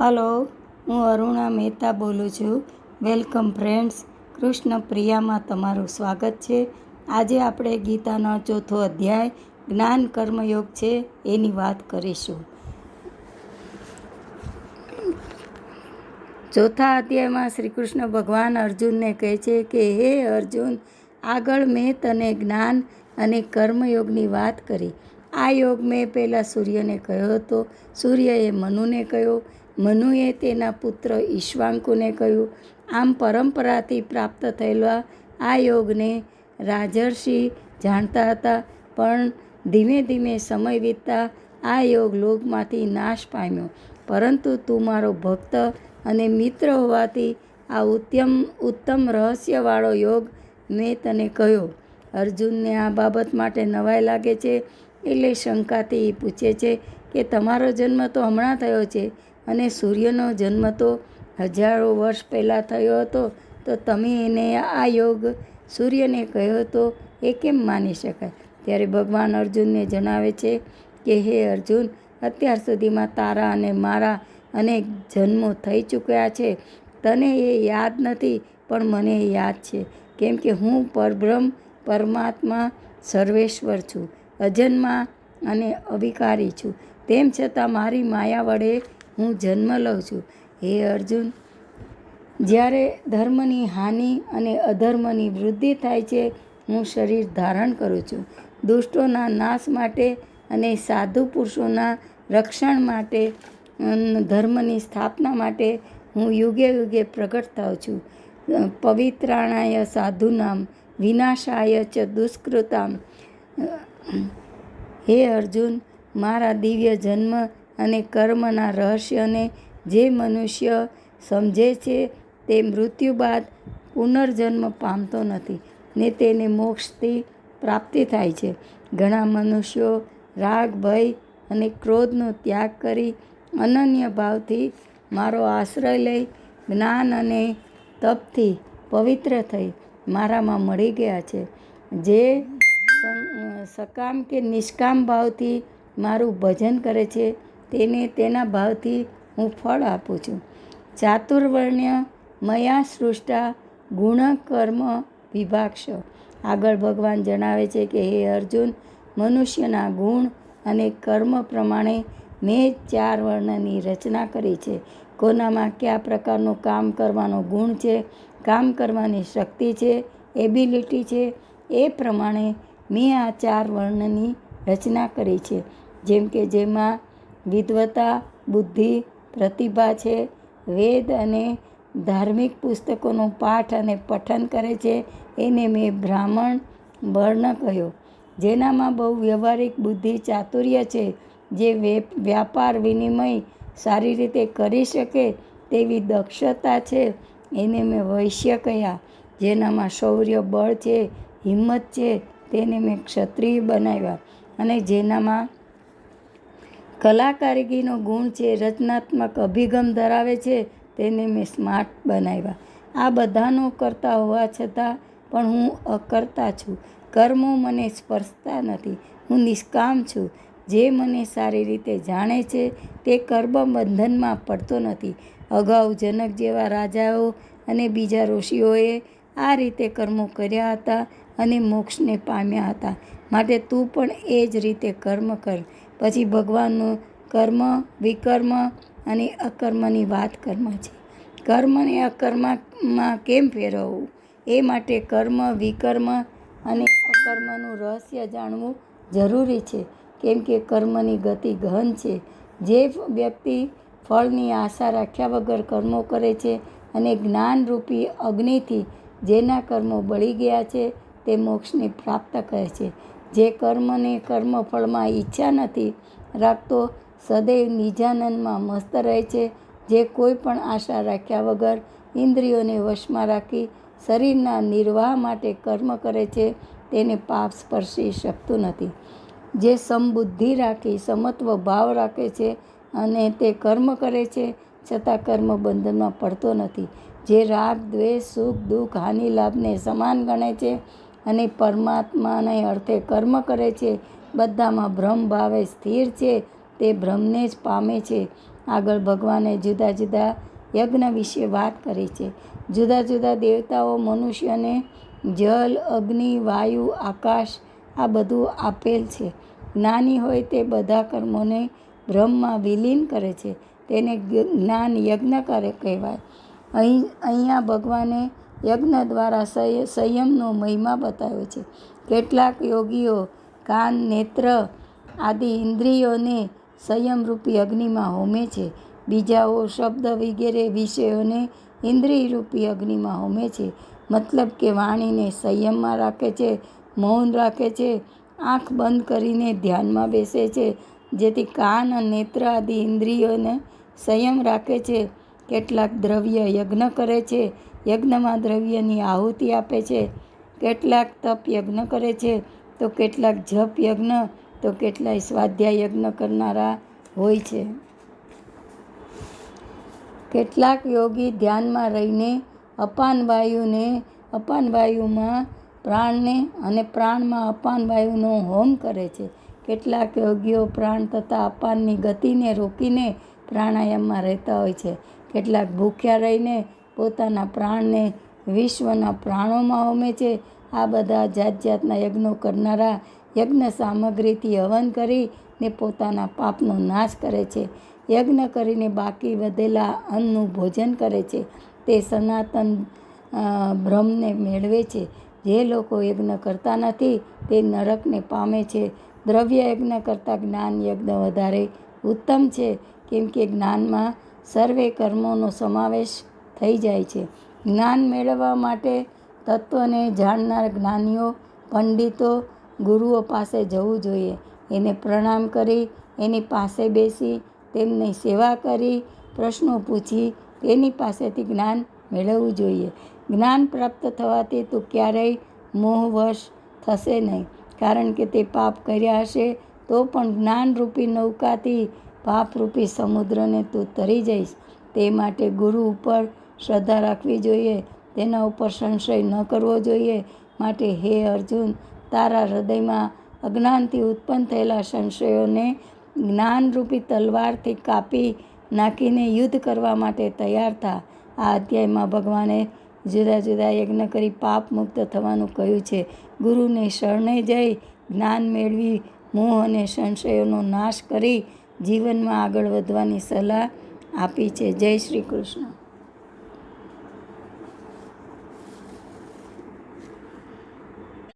Hello, હું અરુણા મહેતા બોલું છું. વેલકમ ફ્રેન્ડ્સ, કૃષ્ણ પ્રિયામાં તમારું સ્વાગત છે. આજે આપણે ગીતાનો ચોથો અધ્યાય, જ્ઞાન કર્મયોગ છે, એની વાત કરીશું. ચોથા અધ્યાયમાં શ્રી કૃષ્ણ ભગવાન અર્જુનને કહે છે કે, હે અર્જુન, આગળ મેં તને જ્ઞાન અને કર્મયોગની વાત કરી. આ યોગ મેં પહેલાં સૂર્યને કહ્યો હતો. સૂર્યએ મનુને કહ્યો. મનુએ તેના પુત્ર ઈશ્વાંકુને કહ્યું, આમ પરંપરાથી પ્રાપ્ત થયેલા આ યોગને રાજર્ષિ જાણતા હતા, પણ ધીમે ધીમે સમય વીતતા આ યોગ લોકમાંથી નાશ પામ્યો. પરંતુ તું મારો ભક્ત અને મિત્ર હોવાથી આ ઉત્તમ ઉત્તમ રહસ્યવાળો યોગ મેં તને કહ્યો. અર્જુનને આ બાબત માટે નવાઈ લાગે છે એટલે શંકાથી પૂછે છે કે તમારો જન્મ તો હમણાં થયો છે અને સૂર્યનો જન્મ તો હજારો વર્ષ પહેલાં થયો હતો, તો તમે એને આ યોગ સૂર્યને કહ્યો હતો એ કેમ માની શકાય? ત્યારે ભગવાન અર્જુનને જણાવે છે કે, હે અર્જુન, અત્યાર સુધીમાં તારા અને મારા અનેક જન્મો થઈ ચૂક્યા છે. તને એ યાદ નથી, પણ મને યાદ છે. કેમ કે હું પરબ્રહ્મ, પરમાત્મા, સર્વેશ્વર છું, અજન્મા અને અવિકારી છું. તેમ છતાં મારી માયા વડે હું જન્મ લઉં છું. હે અર્જુન, જ્યારે ધર્મની હાનિ અને અધર્મની વૃદ્ધિ થાય છે, હું શરીર ધારણ કરું છું. દુષ્ટોના નાશ માટે અને સાધુ પુરુષોના રક્ષણ માટે ધર્મની સ્થાપના માટે હું યુગે યુગે પ્રગટ થાઉં છું. પવિત્રાણાય સાધુનામ, વિનાશાય ચ દુષ્કૃતામ. હે અર્જુન, મારા દિવ્ય જન્મ અને કર્મના રહસ્યને જે મનુષ્ય સમજે છે તે મૃત્યુ બાદ પુનર્જન્મ પામતો નથી ને તેને મોક્ષથી પ્રાપ્તિ થાય છે. ઘણા મનુષ્યો રાગ, ભય અને ક્રોધનો ત્યાગ કરી અનન્ય ભાવથી મારો આશ્રય લઈ જ્ઞાન અને તપથી પવિત્ર થઈ મારામાં મળી ગયા છે. જે સકામ કે નિષ્કામ ભાવથી મારું ભજન કરે છે તેને તેના ભાવથી હું ફળ આપું છું. ચાતુર્વર્ણ્ય, મયા સૃષ્ટા, ગુણ કર્મ વિભાક્ષ આગળ ભગવાન જણાવે છે કે, હે અર્જુન, મનુષ્યના ગુણ અને કર્મ પ્રમાણે મેં ચાર વર્ણની રચના કરી છે. કોનામાં કયા પ્રકારનું કામ કરવાનો ગુણ છે, કામ કરવાની શક્તિ છે, એબિલિટી છે, એ પ્રમાણે મેં આ ચાર વર્ણની રચના કરી છે. જેમ કે, જેમાં વિદ્વતા બુદ્ધિ, પ્રતિભા છે. વેદ અને ધાર્મિક પુસ્તકોનો પાઠ અને પઠન કરે છે એને મેં બ્રાહ્મણ વર્ણ કહ્યો. જેનામાં બહુ વ્યવહારિક બુદ્ધિ ચાતુર્ય છે. જે વ્યાપાર વિનિમય સારી રીતે કરી શકે તેવી દક્ષતા છે એને મેં વૈશ્ય કહ્યા. જેનામાં શૌર્ય, બળ છે, હિંમત છે તેને મેં ક્ષત્રિય બનાવ્યા. અને જેનામાં કલાકારીગીનો ગુણ છે રચનાત્મક અભિગમ ધરાવે છે તેને મેં સ્માર્ટ બનાવ્યા. આ બધાનો કરતા હોવા છતાં પણ હું અકર્તા છું. કર્મો મને સ્પર્શતા નથી. હું નિષ્કામ છું. જે મને સારી રીતે જાણે છે તે કર્મ બંધનમાં પડતો નથી. અગાઉ જનક જેવા રાજાઓ અને બીજા ઋષિઓએ આ રીતે કર્મો કર્યા હતા અને મોક્ષને પામ્યા હતા. માટે તું પણ એ જ રીતે કર્મ કર. પછી ભગવાનનું કર્મ, વિકર્મ અને અકર્મની વાત કર્મ છે. કર્મ અને અકર્મમાં કેમ ફેરવવું? એ માટે કર્મ, વિકર્મ અને અકર્મનું રહસ્ય જાણવું જરૂરી છે. કેમ કે કર્મની ગતિ ગહન છે. જે વ્યક્તિ ફળની આશા રાખ્યા વગર કર્મો કરે છે અને જ્ઞાનરૂપી અગ્નિથી જેના કર્મો બળી ગયા છે તે મોક્ષને પ્રાપ્ત કરે છે. જે કર્મને કર્મફળમાં ઈચ્છા નથી રાખતો, સદૈવ નિજાનંદમાં મસ્ત રહે છે. જે કોઈ પણ આશા રાખ્યા વગર ઇન્દ્રિયોને વશમાં રાખી શરીરના નિર્વાહ માટે કર્મ કરે છે, તેને પાપ સ્પર્શી શકતું નથી. જે સમબુદ્ધિ રાખી, સમત્વ ભાવ રાખે છે અને તે કર્મ કરે છે, છતાં કર્મ બંધનમાં પડતો નથી. જે રાગ, દ્વેષ, સુખ, દુઃખ, હાનિ, લાભને સમાન ગણે છે અને પરમાત્માને અર્થે કર્મ કરે છે. બધામાં ભ્રમ ભાવે સ્થિર છે. તે ભ્રમને જ પામે છે. આગળ ભગવાને જુદા જુદા યજ્ઞ વિશે વાત કરી છે. જુદા જુદા દેવતાઓ, મનુષ્યને જલ, અગ્નિ, વાયુ, આકાશ, આ બધું આપેલ છે. જ્ઞાની હોય તે બધા કર્મોને બ્રહ્મમાં વિલીન કરે છે. તેને જ્ઞાન યજ્ઞકાર કહેવાય. અહીં, અહીંયા ભગવાને યજ્ઞ દ્વારા સંય, સંયમનો મહિમા બતાવ્યો છે. કેટલાક યોગીઓ કાન, નેત્ર આદિ ઇન્દ્રિયોને સંયમરૂપી અગ્નિમાં હોમે છે. બીજાઓ શબ્દ વગેરે વિષયોને ઇન્દ્રિયરૂપી અગ્નિમાં હોમે છે. મતલબ કે વાણીને સંયમમાં રાખે છે, મૌન રાખે છે, આંખ બંધ કરીને ધ્યાનમાં બેસે છે, જેથી કાન અને નેત્ર આદિ ઇન્દ્રિયોને સંયમ રાખે છે. કેટલાક દ્રવ્ય યજ્ઞ કરે છે યજ્ઞમાં દ્રવ્યની આહુતિ આપે છે. કેટલાક તપ યજ્ઞ કરે છે, તો કેટલાક જપ યજ્ઞ, તો કેટલાય સ્વાધ્યાય યજ્ઞ કરનારા હોય છે. કેટલાક યોગી ધ્યાનમાં રહીને અપાન વાયુને, અપાન વાયુમાં પ્રાણને અને પ્રાણમાં અપાન વાયુનો હોમ કરે છે. કેટલાક યોગીઓ પ્રાણ તથા અપાનની ગતિને રોકીને પ્રાણાયામમાં રહેતા હોય છે. કેટલાક ભૂખ્યા રહીને પોતાના પ્રાણને વિશ્વના પ્રાણોમાં હોમે છે. આ બધા જાત જાતના યજ્ઞો કરનારા યજ્ઞ સામગ્રીથી હવન કરીને પોતાના પાપનો નાશ કરે છે. યજ્ઞ કરીને બાકી વધેલા અન્નનું ભોજન કરે છે. તે સનાતન બ્રહ્મને મેળવે છે. જે લોકો યજ્ઞ કરતા નથી, તે નરકને પામે છે. દ્રવ્ય યજ્ઞ કરતાં જ્ઞાન યજ્ઞ વધારે ઉત્તમ છે. કેમ કે જ્ઞાનમાં સર્વે કર્મોનો સમાવેશ થઈ જાય છે. જ્ઞાન મેળવવા માટે તત્વને જાણનાર જ્ઞાનીઓ, પંડિતો, ગુરુઓ પાસે જવું જોઈએ. એને પ્રણામ કરી, એની પાસે બેસી, તેમની સેવા કરી, પ્રશ્નો પૂછી, તેની પાસેથી જ્ઞાન મેળવવું જોઈએ. જ્ઞાન પ્રાપ્ત થવાથી તું ક્યારેય મોહવશ થશે નહીં. કારણ કે તે પાપ કર્યા હશે, તો પણ જ્ઞાનરૂપી નૌકાથી પાપરૂપી સમુદ્રને તું તરી જઈશ. તે માટે ગુરુ ઉપર શ્રદ્ધા રાખવી જોઈએ. તેના ઉપર સંશય ન કરવો જોઈએ. માટે હે અર્જુન, તારા હૃદયમાં અજ્ઞાનથી ઉત્પન્ન થયેલા સંશયોને જ્ઞાનરૂપી તલવારથી કાપી નાખીને યુદ્ધ કરવા માટે તૈયાર થા. આ અધ્યાયમાં ભગવાને જુદા જુદા યજ્ઞ કરી પાપ મુક્ત થવાનું કહ્યું છે. ગુરુને શરણે જઈ જ્ઞાન મેળવી, મોહ અને સંશયોનો નાશ કરી જીવનમાં આગળ વધવાની સલાહ આપી છે. જય શ્રી કૃષ્ણ.